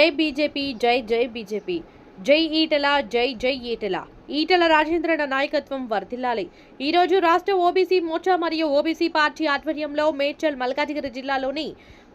జై బీజేపీ జై జై బీజేపీ. జై ఈటల జై జై ఈటల. ఈటల రాజేంద్రన నాయకత్వం వర్ధిల్లాలి. ఈ రోజు రాష్ట్ర ఓబీసీ మోర్చా మరియు ఓబీసీ పార్టీ ఆధ్వర్యంలో మేడ్చల్ మల్కాజిగిరి జిల్లాలోని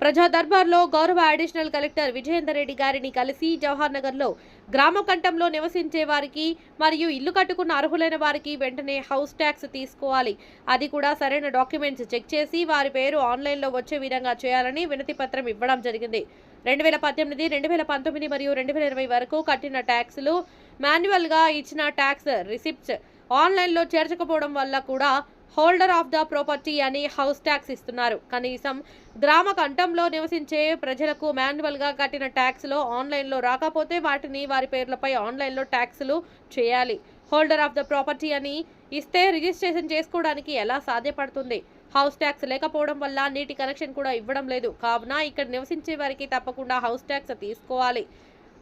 ప్రజా దర్బార్లో గౌరవ అడిషనల్ కలెక్టర్ విజయేందర్ రెడ్డి గారిని కలిసి జవహర్ నగర్లో గ్రామ కంఠంలో నివసించే వారికి మరియు ఇల్లు కట్టుకున్న అర్హులైన వారికి వెంటనే హౌస్ ట్యాక్స్ తీసుకోవాలి. అది కూడా సరైన డాక్యుమెంట్స్ చెక్ చేసి వారి పేరు ఆన్లైన్లో వచ్చే విధంగా చేయాలని వినతిపత్రం ఇవ్వడం జరిగింది. రెండు వేల పద్దెనిమిది రెండు వేల పంతొమ్మిది మరియు రెండు వేల ఇరవై వరకు కట్టిన ట్యాక్సులు మాన్యువల్గా ఇచ్చిన ట్యాక్స్ రిసిప్ట్స్ ఆన్లైన్లో చేర్చకపోవడం వల్ల కూడా హోల్డర్ ఆఫ్ ద ప్రాపర్టీ అని హౌస్ ట్యాక్స్ ఇస్తున్నారు. కనీసం గ్రామ కంఠంలో నివసించే ప్రజలకు మాన్యువల్గా కట్టిన ట్యాక్స్లో ఆన్లైన్లో రాకపోతే వాటిని వారి పేర్లపై ఆన్లైన్లో ట్యాక్సులు చేయాలి. హోల్డర్ ఆఫ్ ద ప్రాపర్టీ అని ఇస్తే రిజిస్ట్రేషన్ చేసుకోవడానికి ఎలా సాధ్యపడుతుంది? హౌస్ ట్యాక్స్ లేకపోవడం వల్ల నీటి కనెక్షన్ కూడా ఇవ్వడం లేదు. కావున ఇక్కడ నివసించే వారికి తప్పకుండా హౌస్ ట్యాక్స్ తీసుకోవాలి.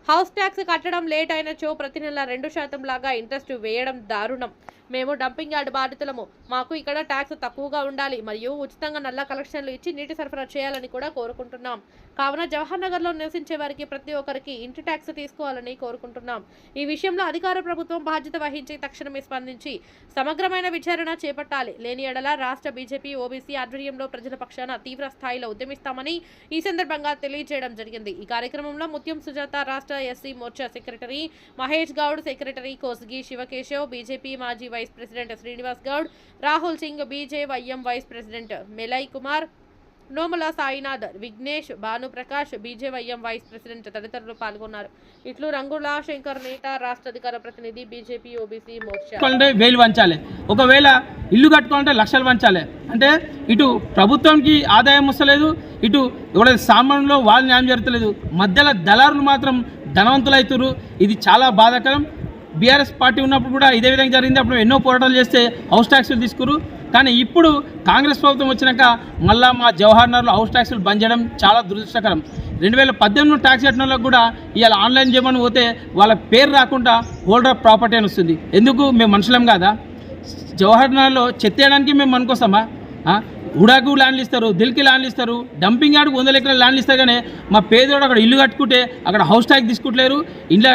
హౌస్ ట్యాక్స్ కట్టడం లేట్ అయినచో ప్రతి నెల రెండు శాతం లాగా ఇంట్రెస్ట్ వేయడం దారుణం. మేము డంపింగ్ యార్డ్ బాధితులము. మాకు ఇక్కడ ట్యాక్స్ తక్కువగా ఉండాలి. మరియు ఉచితంగా నల్ల కలెక్షన్లు ఇచ్చి నీటి సరఫరా చేయాలని కూడా కోరుకుంటున్నాం. కావున జవహర్ నగర్లో నివసించే వారికి ప్రతి ఒక్కరికి ఇంటి ట్యాక్స్ తీసుకోవాలని కోరుకుంటున్నాం. ఈ విషయంలో అధికార ప్రభుత్వం బాధ్యత వహించి తక్షణమే స్పందించి సమగ్రమైన విచారణ చేపట్టాలి. లేని ఎడల రాష్ట్ర బీజేపీ ఓబీసీ ఆధ్వర్యంలో ప్రజల పక్షాన తీవ్ర స్థాయిలో ఉద్యమిస్తామని ఈ సందర్భంగా తెలియజేయడం జరిగింది. ఈ కార్యక్రమంలో ముత్యం సుజాత రాష్ట్ర SC Morcha secretary Mahesh Goud secretary Kosgi Shivakeshav BJP మాజీ vice president Srinivas Goud Rahul Singh BJYM vice president Melai Kumar Nomula Sainath Vignesh Bhanuprakash BJYM vice president తదితరులు పాల్గొన్నారు. ఇట్లు రంగుల శంకర్ నేత రాష్ట్ర అధికార ప్రతినిధి బీజేపీ ఓబీసీ మోర్చా వేలు వంచాలి. ఒకవేళ ఇల్లు కట్టుకోవాలంటే లక్షలు వంచాలి. అంటే ఇటు ప్రభుత్వానికి ఆదాయం వస్తలేదు ఇటు ఎవరైతే సామాన్యంలో వాళ్ళు న్యాయం జరగలేదు మధ్యలో దళారులు మాత్రం ధనవంతులు ఇది చాలా బాధాకరం. బీఆర్ఎస్ పార్టీ ఉన్నప్పుడు కూడా ఇదే విధంగా జరిగింది. అప్పుడు ఎన్నో పోరాటాలు చేస్తే హౌస్ ట్యాక్సులు తీసుకురు. కానీ ఇప్పుడు కాంగ్రెస్ ప్రభుత్వం వచ్చినాక మళ్ళా మా జవహర్ నగర్లో హౌస్ ట్యాక్సులు బంద్ చేయడం చాలా దురదృష్టకరం. రెండు వేల పద్దెనిమిది ట్యాక్స్ కట్టిన వాళ్ళకి కూడా ఇవాళ ఆన్లైన్ చేయమని పోతే వాళ్ళ పేరు రాకుండా హోల్డర్ ఆఫ్ ప్రాపర్టీ అని వస్తుంది. ఎందుకు? మేము మనుషులం కాదా? జవహర్ నగర్లో చెత్త వేయడానికి మేము అనుకోస్తామా ఉడాకు ల్యాండ్లు ఇస్తారు దిల్కి ల్యాండ్లు ఇస్తారు డంపింగ్ యార్డ్కి వందల ఎకరాల ల్యాండ్లు ఇస్తారు కానీ మా పేదోడు అక్కడ ఇల్లు కట్టుకుంటే అక్కడ హౌస్ ట్యాక్స్ తీసుకుంటలేరు. ఇంట్లో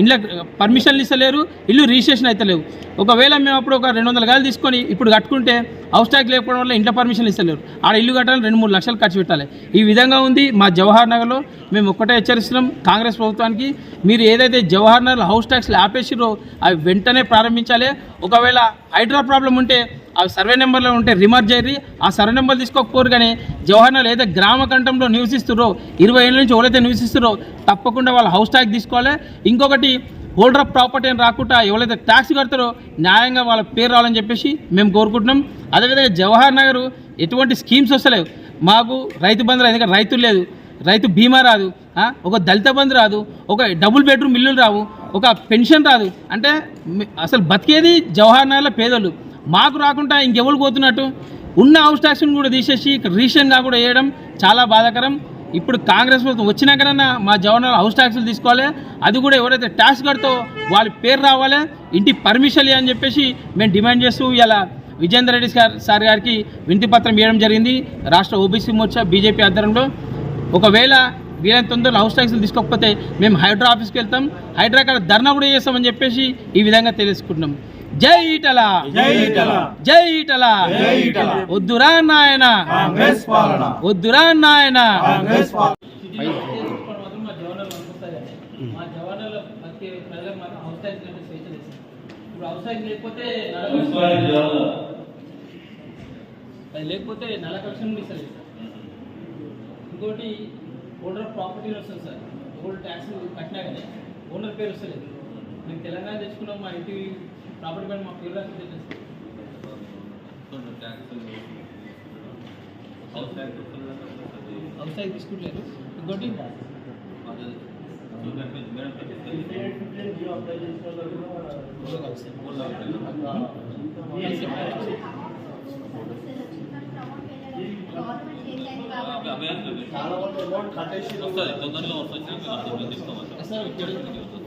ఇండ్ల పర్మిషన్లు ఇస్తలేరు ఇల్లు రిజిస్ట్రేషన్ అవుతలేవు ఒకవేళ మేము అప్పుడు ఒక రెండు వందల గాలు తీసుకొని ఇప్పుడు కట్టుకుంటే హౌస్ ట్యాక్స్ లేకపోవడం వల్ల ఇంట్లో పర్మిషన్లు ఇస్తలేరు. ఆడ ఇల్లు కట్టాలని రెండు మూడు లక్షలు ఖర్చు పెట్టాలి. ఈ విధంగా ఉంది మా జవహర్ నగర్లో. మేము ఒక్కటే హెచ్చరిస్తున్నాం కాంగ్రెస్ ప్రభుత్వానికి. మీరు ఏదైతే జవహర్ నగర్ హౌస్ ట్యాక్స్లు ఆపేసిరో అవి వెంటనే ప్రారంభించాలి. ఒకవేళ హైడ్రా ప్రాబ్లం ఉంటే ఆ సర్వే నెంబర్లో ఉంటే రిమర్జ్ అయ్యి ఆ సర్వే నెంబర్ తీసుకోకపోరు కానీ జవహర్లాల్ ఏదైతే గ్రామ కంఠంలో నివసిస్తురో ఇరవై ఏళ్ళ నుంచి ఎవరైతే నివసిస్తురో తప్పకుండా వాళ్ళ హౌస్ ట్యాక్స్ తీసుకోవాలి. ఇంకొకటి హోల్డర్ ఆఫ్ ప్రాపర్టీ అని రాకుండా ఎవరైతే ట్యాక్స్ కడతారో న్యాయంగా వాళ్ళ పేరు రావాలని చెప్పేసి మేము కోరుకుంటున్నాం. అదేవిధంగా జవహర్ నగర్ ఎటువంటి స్కీమ్స్ వస్తలేవు. మాకు రైతు బంధు రాదు ఎందుకంటే రైతులు లేదు. రైతు బీమా రాదు ఒక దళిత బంధు రాదు ఒక డబుల్ బెడ్రూమ్ ఇల్లులు రావు ఒక పెన్షన్ రాదు. అంటే అసలు బతికేది జవహర్ నగర్లో పేదలు మాకు రాకుండా ఇంకెవరు పోతున్నట్టు? ఉన్న హౌస్ ట్యాక్స్ని కూడా తీసేసి రీసెంట్గా కూడా వేయడం చాలా బాధాకరం. ఇప్పుడు కాంగ్రెస్ ప్రభుత్వం వచ్చినాకనన్నా మా జవహర్లాల్ హౌస్ ట్యాక్స్లు తీసుకోవాలి. అది కూడా ఎవరైతే ట్యాక్స్ కడతో వాళ్ళ పేరు రావాలి. ఇంటి పర్మిషన్ అని చెప్పేసి మేము డిమాండ్ చేస్తూ ఇలా విజేందర్ రెడ్డి సార్ సార్ గారికి వినతి పత్రం ఇవ్వడం జరిగింది. రాష్ట్ర ఓబీసీ మోర్చా బీజేపీ ఆధ్వర్యంలో. ఒకవేళ వీలైన తొందరలో హౌస్ ట్యాక్స్లు తీసుకోకపోతే మేము హైడ్రా ఆఫీస్కి వెళ్తాం. హైడ్రా కాడ ధర్నా కూడా చేస్తామని చెప్పేసి ఈ విధంగా తెలుసుకుంటున్నాం జై ఈటల జై ఈటల జై ఈటల వద్దురా నాయన. కాంగ్రెస్ పాలన. వద్దురా నాయన. కాంగ్రెస్ పాలన. మా జవాన్ల ప్రజలకు కంటే స్వేచ్ఛ లేదు ఇప్పుడు హౌస్ ట్యాక్స్ లేకపోతే అది లేకపోతే నెల కూడా ఇస్తలేదు సార్ ఇంకోటి ఓనర్ ప్రాపర్టీ వస్తుంది సార్. ఓల్డ్ ట్యాక్స్ కట్టినా కానీ ఓనర్ పేరు వస్తలేదు. మేము తెలంగాణ తెచ్చుకున్నాం మా ఇంటి ప్రాపర్టీ పైన మా పేరు రాసి హౌస్ ట్యాక్స్ తీసుకుంటలేరు ఇంకోటి? సార్ ఇక్కడ సార్